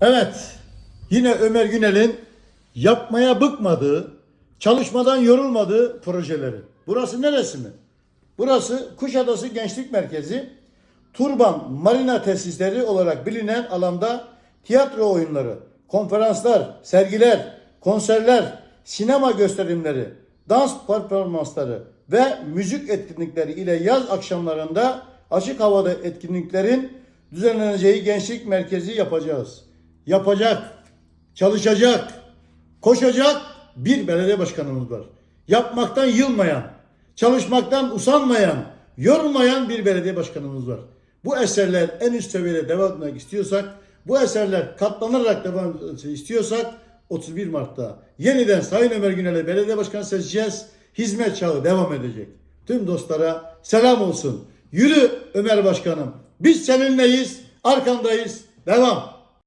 Evet, yine Ömer Günel'in yapmaya bıkmadığı, çalışmadan yorulmadığı projeleri. Burası neresi mi? Burası Kuşadası Gençlik Merkezi. Turban Marina Tesisleri olarak bilinen alanda tiyatro oyunları, konferanslar, sergiler, konserler, sinema gösterimleri, dans performansları ve müzik etkinlikleri ile yaz akşamlarında açık havada etkinliklerin düzenleneceği gençlik merkezi yapacağız. Yapacak, çalışacak, koşacak bir belediye başkanımız var. Yapmaktan yılmayan, çalışmaktan usanmayan, yorulmayan bir belediye başkanımız var. Bu eserler en üst seviyede devam etmek istiyorsak, bu eserler katlanarak devam etmesi istiyorsak 31 Mart'ta yeniden Sayın Ömer Günel'e belediye başkanı seçeceğiz. Hizmet çağı devam edecek. Tüm dostlara selam olsun. Yürü Ömer Başkanım. Biz seninleyiz, arkandayız. Devam.